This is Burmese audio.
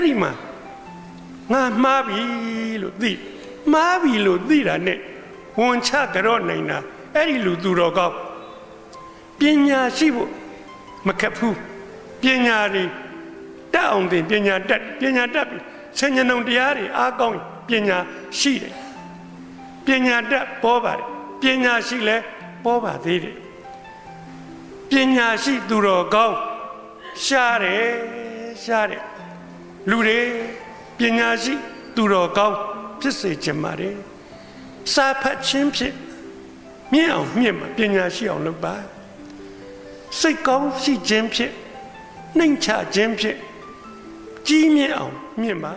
အဲ့ဒီမှာငါမှားပြီလို့သိမှားပြီလို့သိတာနဲ့ဝန်ချကြော့နိုင်တာအဲ့ဒီလူသူတော်ကောင်းပညာရှိဖို့မခက်ဘူးပညာတွေတက်အောင်တင်ပညာတက်ပညာတက်ပြီဆင်ញံုံတရားတွေအားကောင်းရင်ပညာရှိတယ်ပညာတက်ပေါ်ပါတယ်ပညာရှိလဲပေါ်ပါသေးတယ်ပညာရှိသူတော်ကောင်းရှားတယ်ရှားတယ် လူတွေပညာရှိသူတော်ကောင်းဖြစ်စေချင်ပါတယ်စာဖတ်ခြင်းဖြင့်မြင့်အောင်မြင့်မှာပညာရှိအောင်လုပ်ပါစိတ်ကောင်းရှိခြင်းဖြင့်နှိမ်ချခြင်းဖြင့်ကြီးမြင့်အောင်မြင့်ပါ